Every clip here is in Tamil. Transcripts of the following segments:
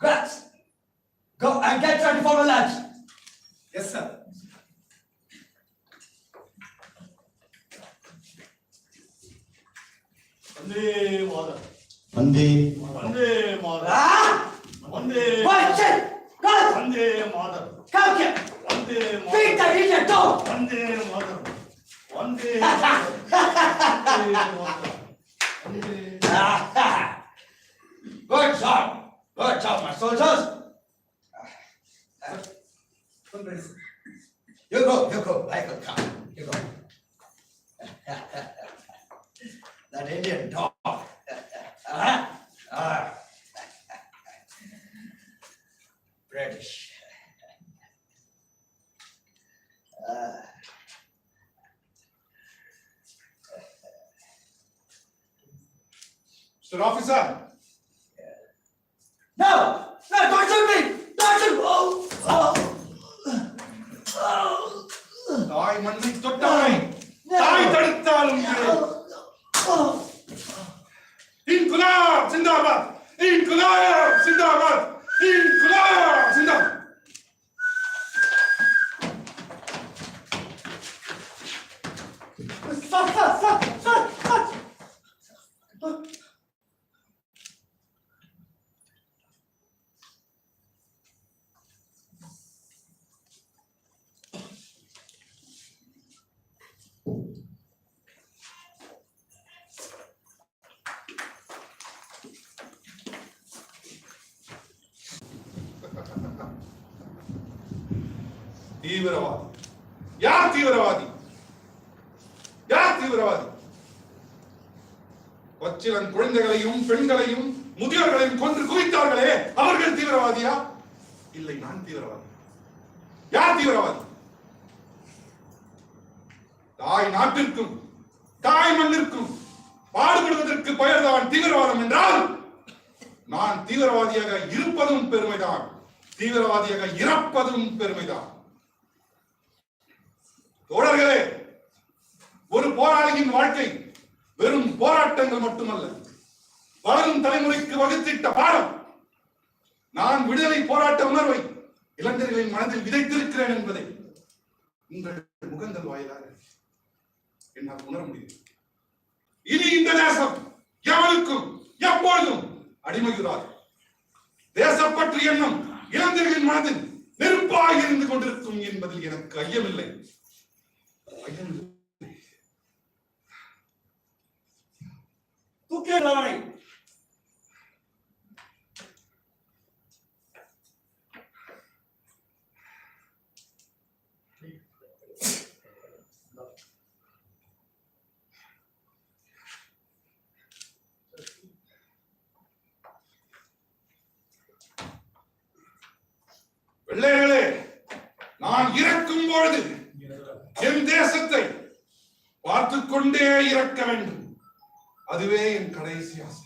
Rats, go and get ready for the lunch. Yes sir வந்தே மாதம் Monday. வந்தே மாதம் Ah! வந்தே! Go! வந்தே மாதம் Come here! வந்தே மாதம் the idiot dog! வந்தே மாதம் வந்தே வந்தே மாதம் வந்தே Good job! Good job, my soldiers. You go, you go, I will come. You go. that Indian dog. ah, ah. British. Uh, Mr. Officer, தாய் மண்ணை தொட்டாய். தாய் தடுத்தாலும் இரு. Oh! Inquilab zindabad. Inquilab zindabad. Inquilab zindabad. Stop, stop, stop, தீவிரவாதி. யார் தீவிரவாதி? யார் தீவிரவாதி? கொச்சிலன் குழந்தைகளையும் பெண்களையும் முதியோர்களையும் கொன்று குவித்தார்களே அவர்கள் தீவிரவாதியா? இல்லை நான் தீவிரவாதி. யார் தீவிரவாதி? தாய் நாட்டிற்கும் தாய் மண்ணிற்கும் பாடுபடுவதற்கு பெயர்தான் தீவிரவாதம் என்றால் நான் தீவிரவாதியாக இருப்பதும் பெருமைதான். தீவிரவாதியாக இறப்பதும் பெருமைதான். தோழர்களே ஒரு போராளியின் வாழ்க்கை வெறும் போராட்டங்கள் மட்டுமல்ல. வளரும் தலைமுறைக்கு வகுத்திட்ட பாடம். நான் விடுதலை போராட்ட உணர்வை இளைஞர்களின் மனதில் விதைத்திருக்கிறேன் என்பதை உங்கள் முகங்கள் வாயிலாக என்னால் உணர முடியும் இனி இந்த தேசம் எவருக்கும் எப்பொழுதும் அடிமையுறாது. தேசப்பற்று எண்ணம் இளைஞர்களின் மனதில் நெருப்பாக இருந்து கொண்டிருக்கும் என்பதில் எனக்கு ஐயமில்லை. ஐயமில்லை தூக்கிடுங்கள் அவனை வெள்ளையர்களே நான் இறக்கும் பொழுது என் தேசத்தை பார்த்து கொண்டே இறக்க வேண்டும். அதுவே என் கடைசி ஆசை.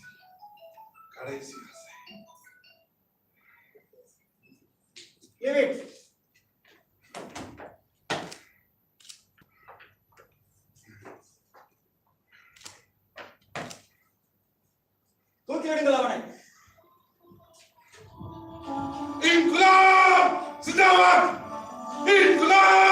கடைசி ஆசை. தூக்கி விடுங்கள் அவனை. இன்குலாப் சிந்தாபாத் இன்குலாப்